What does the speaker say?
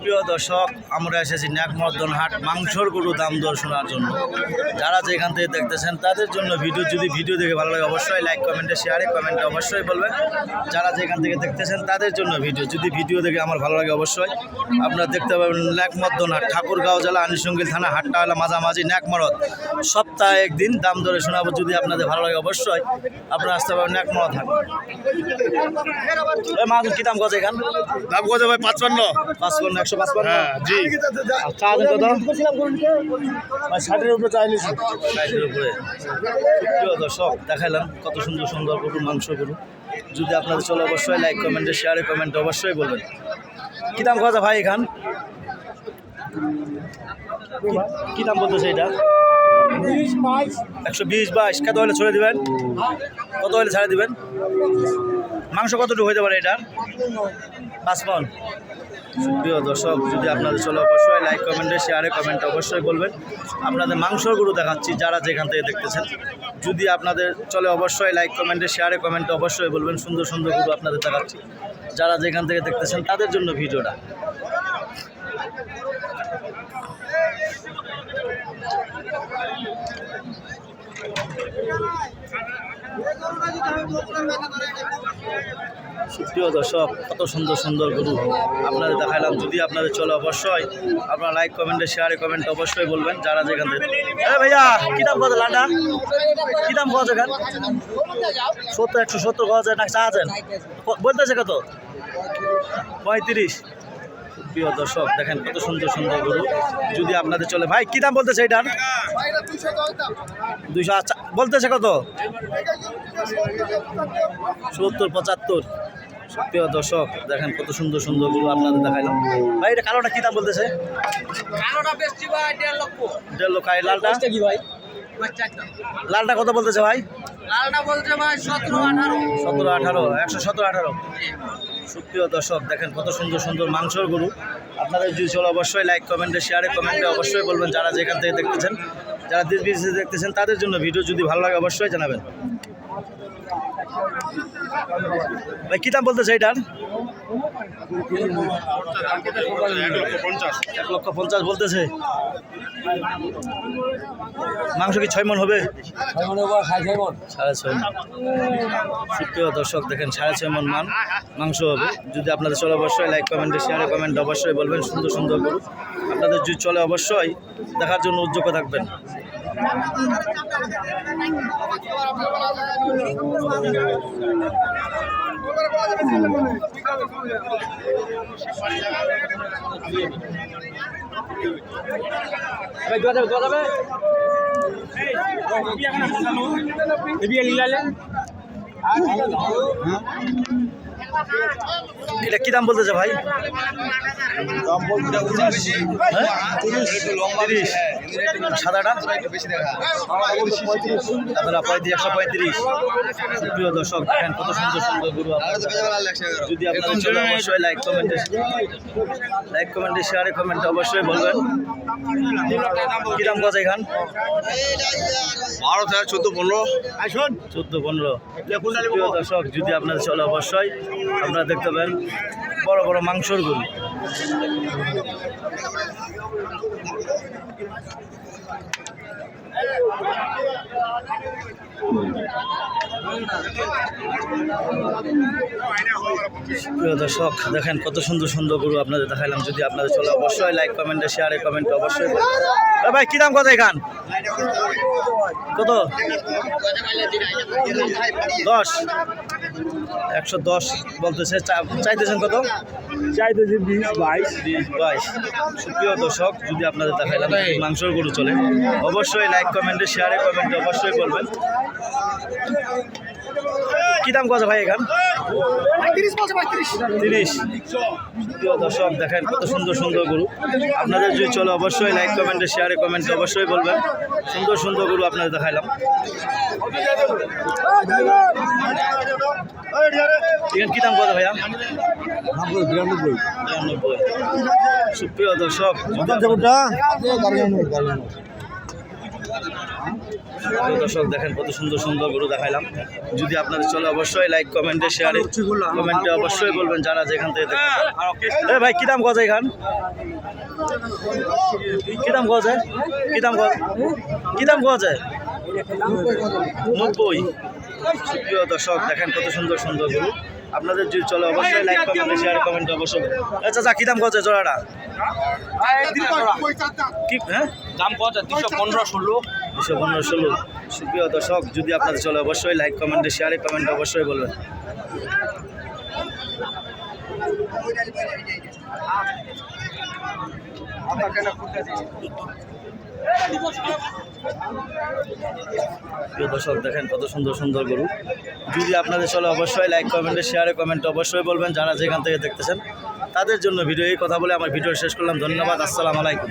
সুপ্রিয় দর্শক আমরা এসেছি ন্যাকমর্দন হাট মাংসর গরু দাম দর শোনার জন্য। যারা যেখান থেকে দেখতেছেন তাদের জন্য ভিডিও যদি ভিডিও দেখে ভালো লাগে অবশ্যই লাইক কমেন্টে শেয়ারে কমেন্টে অবশ্যই বলবেন। যারা যেখান থেকে দেখতেছেন তাদের জন্য ভিডিও যদি ভিডিও দেখে আমার ভালো লাগে অবশ্যই। আপনারা দেখতে পাবেন ন্যাকমর্দন হাট ঠাকুরগাঁও জেলা আনিসঙ্গিল থানা হাটটা হলো মাঝামাঝি ন্যাকমরদ। সপ্তাহে একদিন দাম দরে শোনাবো যদি আপনাদের ভালো লাগে অবশ্যই আপনারা আসতে পারবেন ন্যাকমরদ হাট। মাছ কি দাম গজ এখান? দাম কত ভাই পাঁচপান্ন। পাঁচপান্ন একশো পাঁচপান্ন হ্যাঁ জি। ষাটের উপরে চাইনিস ষাটের উপরে। দর্শক দেখাইলাম কত সুন্দর সুন্দর গরু মাংস গরু। যদি আপনাদের চলে অবশ্যই লাইক কমেন্টে শেয়ারে কমেন্টে অবশ্যই বলবেন। কী দাম কথা ভাই এখান? কি- কি দাম বলতেছে এটা? একশো বিশ বাইশ। কত হলে ছড়ে দিবেন? কত হলে ছাড়ে দিবেন? মাংস কতটুকু হইতে পারে এটা পাঁচ মন প্রিয় দর্শক, যদি আপনাদের চলে অবশ্যই লাইক কমেন্টে শেয়ারে কমেন্টে অবশ্যই বলবেন। আপনাদের মাংসর গরু দেখাচ্ছি, যারা যেখান থেকে দেখতেছেন। যদি আপনাদের চলে অবশ্যই লাইক কমেন্টে শেয়ারে কমেন্টে অবশ্যই বলবেন, সুন্দর সুন্দর গরু আপনাদের দেখাচ্ছি। যারা যেখান থেকে দেখতেছেন, তাদের জন্য ভিডিওটা। প্রিয় দর্শক, কত সুন্দর সুন্দর গরু আপনাদের দেখাইলাম। যদি আপনাদের চলে অবশ্যই, আপনারা লাইক কমেন্টে শেয়ারে কমেন্ট অবশ্যই বলবেন যারা যেখান থেকে। এ ভাইয়া, কী দাম কত লাডা কী দাম কত এখান সত্তর, একশো সত্তর কত না চা আছেন বলতেছে কত? পঁয়ত্রিশ। প্রিয় দর্শক, দেখেন কত সুন্দর সুন্দর গরু। যদি আপনাদের চলে ভাই, কী দাম বলতেছে এটার দুইশো আচ্ছা বলতেছে কত? সত্তর, পঁচাত্তর। প্রিয় দর্শক দেখেন কত সুন্দর সুন্দর গরু আপনাদের দেখাইলাম। ভাই এটা কালোটা কী দাম বলতেছে? কালোটা বেচছি ভাই দেড় লক্ষ। দেড় লোক আর লালটা? কি ভাই? লালটা কত বলতেছে ভাই? লালটা বলছে ভাই সতেরো আঠারো। সতেরো আঠারো একশো সতেরো আঠারো। সুপ্রিয় দর্শক দেখেন কত সুন্দর সুন্দর মাংসর গরু। আপনাদের যদি চলো অবশ্যই লাইক কমেন্টে শেয়ারে কমেন্টে অবশ্যই বলবেন যারা যেখান থেকে দেখতেছেন যারা দেশ বিদেশে দেখতেছেন তাদের জন্য ভিডিও যদি ভালো লাগে অবশ্যই জানাবেন। ভাই, কী দাম বলতেছে এটার? এক লক্ষ পঞ্চাশ বলতেছে। মাংস কি ছয় মন হবে? সাড়ে ছয় মন সুপ্রিয় দর্শক, দেখেন সাড়ে ছয় মন মান মাংস হবে। যদি আপনাদের চলে অবশ্যই লাইক কমেন্টে শেয়ারে কমেন্ট অবশ্যই বলবেন সুন্দর সুন্দর গরু। আপনাদের যদি চলে অবশ্যই দেখার জন্য উদ্যোগ থাকবেন। দোয়া যাবে দোয়া যাবে বিয়ে এটা কি দাম বলতেছে ভাই? হ্যাঁ? সাদাটা? আপনারা পঁয়ত্রিশ একশো পঁয়ত্রিশ। প্রিয় দর্শক দেখেন কত সুন্দর সুন্দর গরু। যদি আপনাদের চলে অবশ্যই লাইক কমেন্টে লাইক কমেন্টে শেয়ারে কমেন্টে অবশ্যই বলবেন। কি দাম কথা এখান? বারো থেকে চোদ্দ পনেরো। চোদ্দ পনেরো। প্রিয় দর্শক যদি আপনাদের চলে অবশ্যই। আপনারা দেখতে পাবেন বড় বড় মাংসর গরু প্রিয় দর্শক দেখেন কত সুন্দর সুন্দর গরু আপনাদের দেখাইলাম। যদি আপনাদের চলে অবশ্যই লাইক কমেন্টে শেয়ারে কমেন্টে অবশ্যই। ভাই কি দাম কত এখান? কত? দশ। একশো দশ বলতেছে চাইতেছেন কত? চাইতেছে বিশ বাইশ। বিশ বাইশ। সুপ্রিয় দর্শক যদি আপনাদের দেখাইলাম মাংসর গরু চলে অবশ্যই লাইক কমেন্টে শেয়ারে কমেন্টে অবশ্যই বলবেন। কি দাম কত ভাই এখান? তিরিশ। প্রিয় দর্শক দেখেন কত সুন্দর সুন্দর গরু। আপনাদের যদি চলে অবশ্যই লাইক কমেন্টে শেয়ারে কমেন্টে অবশ্যই বলবেন। সুন্দর সুন্দর গরু আপনাদের দেখাইলাম। কি দাম কত ভাইয়া? বিরানব্বই। সুপ্রিয় দর্শক দর্শক দেখেন কত সুন্দর সুন্দর গরু দেখাইলাম। যদি আপনাদের চলে অবশ্যই লাইক কমেন্টে শেয়ারে কমেন্টে অবশ্যই বলবেন যারা যেখান থেকে। এ ভাই কি দাম গজা এখান কি দাম গজা কি দাম গজ কি দাম গজা নব্বই। প্রিয় দর্শক দেখেন কত সুন্দর সুন্দর গরু। আপনাদের যদি চলে অবশ্যই লাইক কমেন্টে শেয়ার কমেন্টে অবশ্যই আচ্ছা আচ্ছা কি দাম গজা জোড়াটা? কি হ্যাঁ? দাম কত দুশো পনেরো ষোলো। দুশো পনেরো ষোলো সুপ্রিয় দর্শক, যদি আপনাদের চলে, অবশ্যই লাইক কমেন্টে শেয়ারে কমেন্টে অবশ্যই বলবেন। দর্শক, দেখেন কত সুন্দর সুন্দর গরু। যদি আপনাদের চলে, অবশ্যই লাইক কমেন্টে শেয়ারে কমেন্টে অবশ্যই বলবেন, যারা যেখান থেকে দেখতেছেন, তাদের জন্য ভিডিও এই কথা বলে আমার ভিডিও শেষ করলাম। ধন্যবাদ, আসসালামু আলাইকুম।